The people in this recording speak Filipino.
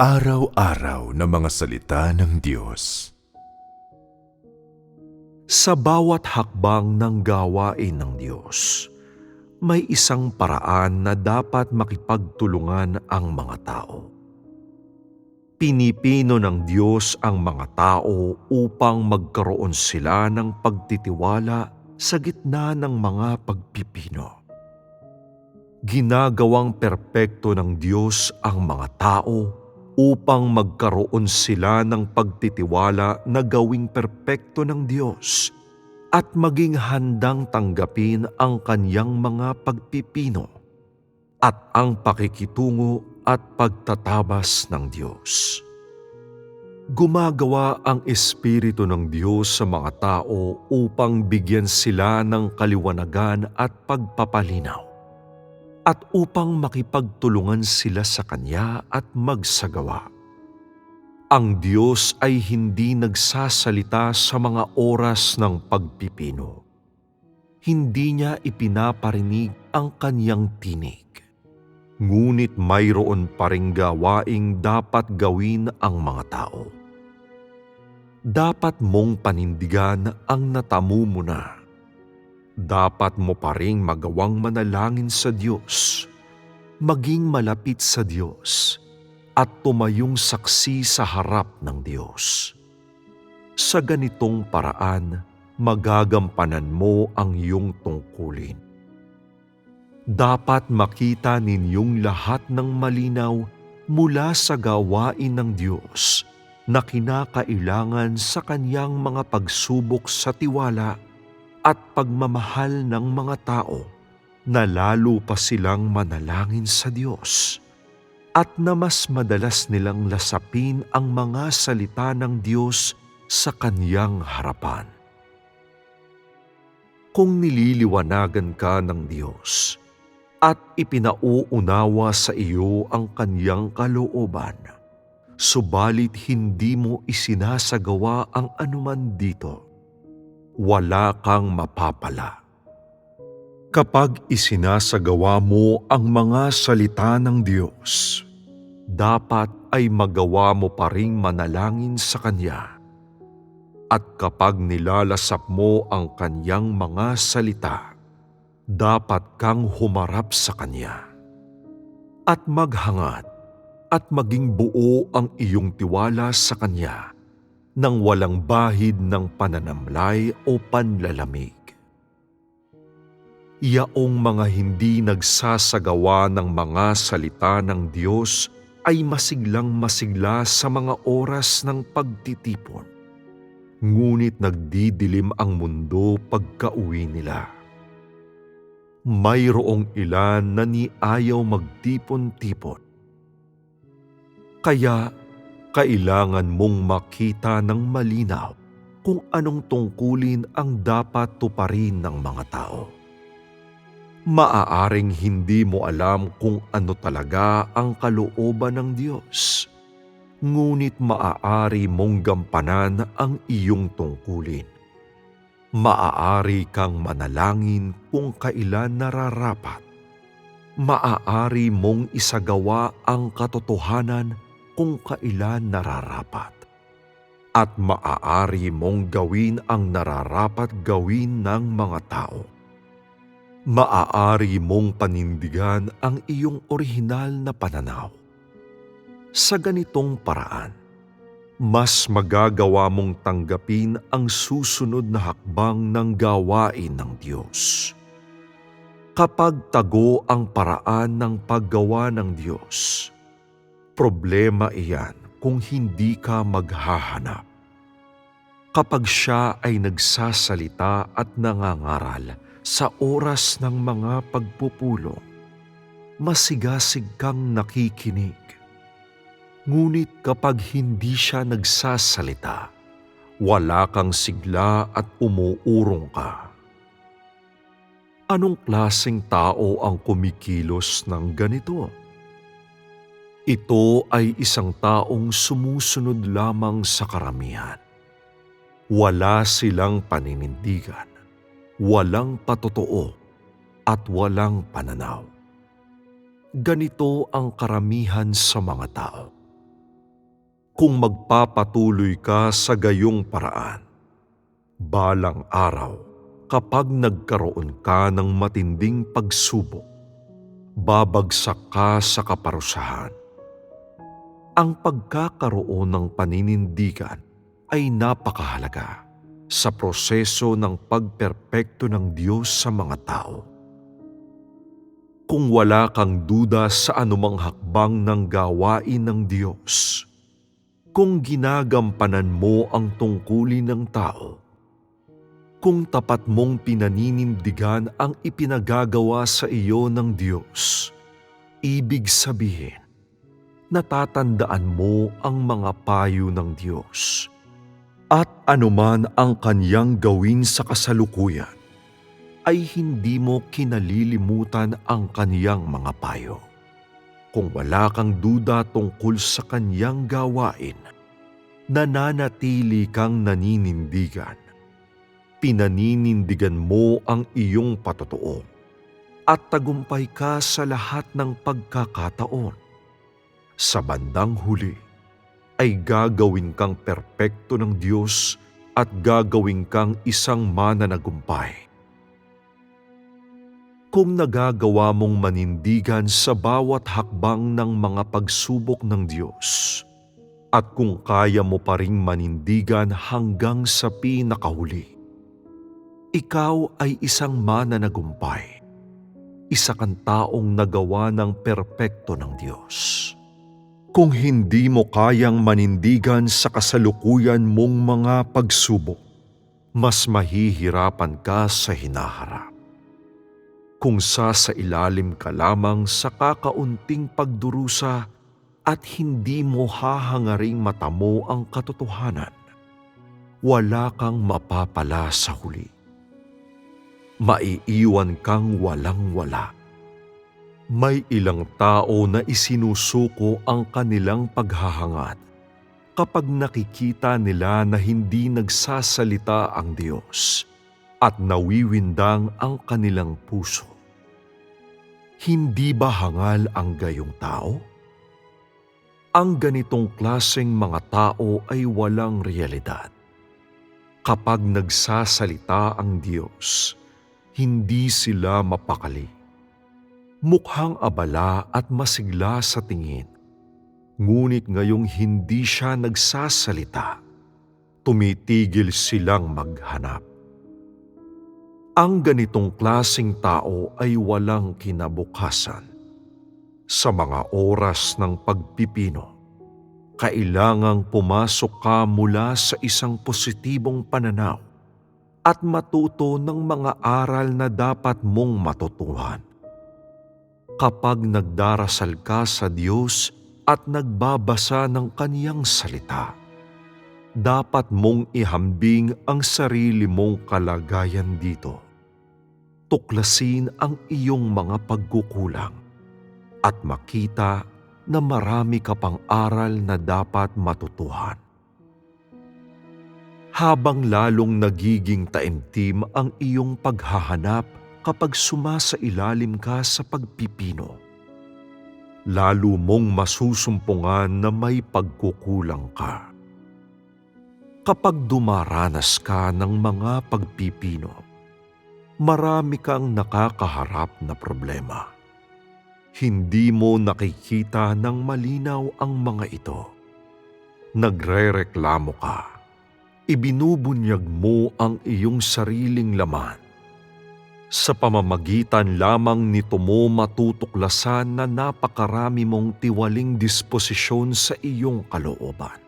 Pang-araw-araw na mga salita ng Diyos. Sa bawat hakbang ng gawain ng Diyos, may isang paraan na dapat makipagtulungan ang mga tao. Pinipino ng Diyos ang mga tao upang magkaroon sila ng pagtitiwala sa gitna ng mga pagpipino. Ginagawang perpekto ng Diyos ang mga tao upang magkaroon sila ng pagtitiwala na gawing perpekto ng Diyos at maging handang tanggapin ang kanyang mga pagpipino at ang pakikitungo at pagtatabas ng Diyos. Gumagawa ang Espiritu ng Diyos sa mga tao upang bigyan sila ng kaliwanagan at pagpapalinaw at upang makipagtulungan sila sa Kanya at magsagawa. Ang Diyos ay hindi nagsasalita sa mga oras ng pagpipino. Hindi niya ipinaparinig ang kanyang tinig. Ngunit mayroon pa ring gawaing dapat gawin ang mga tao. Dapat mong panindigan ang natamu mo na dapat mo pa ring magawang manalangin sa Diyos, maging malapit sa Diyos, at tumayong saksi sa harap ng Diyos. Sa ganitong paraan, magagampanan mo ang iyong tungkulin. Dapat makita ninyong lahat ng malinaw mula sa gawain ng Diyos na kinakailangan sa kanyang mga pagsubok sa tiwala at pagmamahal ng mga tao na lalo pa silang manalangin sa Diyos at na mas madalas nilang lasapin ang mga salita ng Diyos sa Kanyang harapan. Kung nililiwanagan ka ng Diyos at ipinauunawa sa iyo ang Kanyang kalooban, subalit hindi mo isinasagawa ang anuman dito, wala kang mapapala. Kapag isinasagawa mo ang mga salita ng Diyos, dapat ay magawa mo pa ring manalangin sa Kanya. At kapag nilalasap mo ang Kanyang mga salita, dapat kang humarap sa Kanya. At maghangad at maging buo ang iyong tiwala sa Kanya nang walang bahid ng pananamlay o panlalamig. Yaong mga hindi nagsasagawa ng mga salita ng Diyos ay masiglang masigla sa mga oras ng pagtitipon. Ngunit nagdidilim ang mundo pagka-uwi nila. Mayroong ilan na ni ayaw magtipon-tipon. Kaya kailangan mong makita ng malinaw kung anong tungkulin ang dapat tuparin ng mga tao. Maaaring hindi mo alam kung ano talaga ang kalooban ng Diyos, ngunit maaari mong gampanan ang iyong tungkulin. Maaari kang manalangin kung kailan nararapat. Maaari mong isagawa ang katotohanan kung kailan nararapat. At maaari mong gawin ang nararapat gawin ng mga tao. Maaari mong panindigan ang iyong orihinal na pananaw. Sa ganitong paraan, mas magagawa mong tanggapin ang susunod na hakbang ng gawain ng Diyos. Kapag tago ang paraan ng paggawa ng Diyos, Problema iyan kung hindi ka maghahanap. Kapag siya ay nagsasalita at nangangaral sa oras ng mga pagpupulong, masigasig kang nakikinig. Ngunit kapag hindi siya nagsasalita, wala kang sigla at umuurong ka. Anong klaseng tao ang kumikilos ng ganito? Ito ay isang taong sumusunod lamang sa karamihan. Wala silang paninindigan, walang patotoo, at walang pananaw. Ganito ang karamihan sa mga tao. kung magpapatuloy ka sa gayong paraan. Balang araw, kapag nagkaroon ka ng matinding pagsubok, babagsak ka sa kaparusahan. Ang pagkakaroon ng paninindigan ay napakahalaga sa proseso ng pagperpekto ng Diyos sa mga tao. Kung wala kang duda sa anumang hakbang ng gawain ng Diyos, kung ginagampanan mo ang tungkulin ng tao, kung tapat mong pinaninindigan ang ipinagagawa sa iyo ng Diyos, ibig sabihin, natatandaan mo ang mga payo ng Diyos. At anuman ang kanyang gawin sa kasalukuyan, ay hindi mo kinalilimutan ang kaniyang mga payo. Kung wala kang duda tungkol sa kaniyang gawain, nananatili kang naninindigan. Pinaninindigan mo ang iyong patotoo at tagumpay ka sa lahat ng pagkakataon. Sa bandang huli, ay gagawin kang perpekto ng Diyos at gagawin kang isang mananagumpay kung nagagawa mong manindigan sa bawat hakbang ng mga pagsubok ng Diyos at kung kaya mo pa ring manindigan hanggang sa pinakahuli. Ikaw ay isang mananagumpay, isa kang taong nagawa ng perpekto ng Diyos. Kung hindi mo kayang manindigan sa kasalukuyan mong mga pagsubok, mas mahihirapan ka sa hinaharap kung sa sa ilalim ka lamang sa kakaunting pagdurusa at hindi mo hahangaring mata mo ang katotohanan, wala kang mapapala sa huli. Maiiwan kang walang-wala. May ilang tao na isinusuko ang kanilang paghahangad kapag nakikita nila na hindi nagsasalita ang Diyos at nawiwindang ang kanilang puso. Hindi ba hangal ang gayong tao? Ang ganitong klaseng mga tao ay walang realidad. Kapag nagsasalita ang Diyos, hindi sila mapakali. Mukhang abala at masigla sa tingin. Ngunit ngayong hindi siya nagsasalita, tumitigil silang maghanap. Ang ganitong klasing tao ay walang kinabukasan. Sa mga oras ng pagpipino, kailangang pumasok ka mula sa isang positibong pananaw at matuto ng mga aral na dapat mong matutuhan. Kapag nagdarasal ka sa Diyos at nagbabasa ng Kaniyang salita, dapat mong ihambing ang sarili mong kalagayan dito tuklasin ang iyong mga pagkukulang at makita na marami ka pang aral na dapat matutuhan. Habang lalong nagiging taimtim ang iyong paghahanap kapag sumasailalim ka sa pagpipino, lalo mong masusumpungan na may pagkukulang ka. Kapag dumaranas ka ng mga pagpipino, marami kang nakakaharap na problema. Hindi mo nakikita ng malinaw ang mga ito. Nagre-reklamo ka. Ibinubunyag mo ang iyong sariling laman. Sa pamamagitan lamang nito mo matutuklasan na napakarami mong tiwaling disposisyon sa iyong kalooban.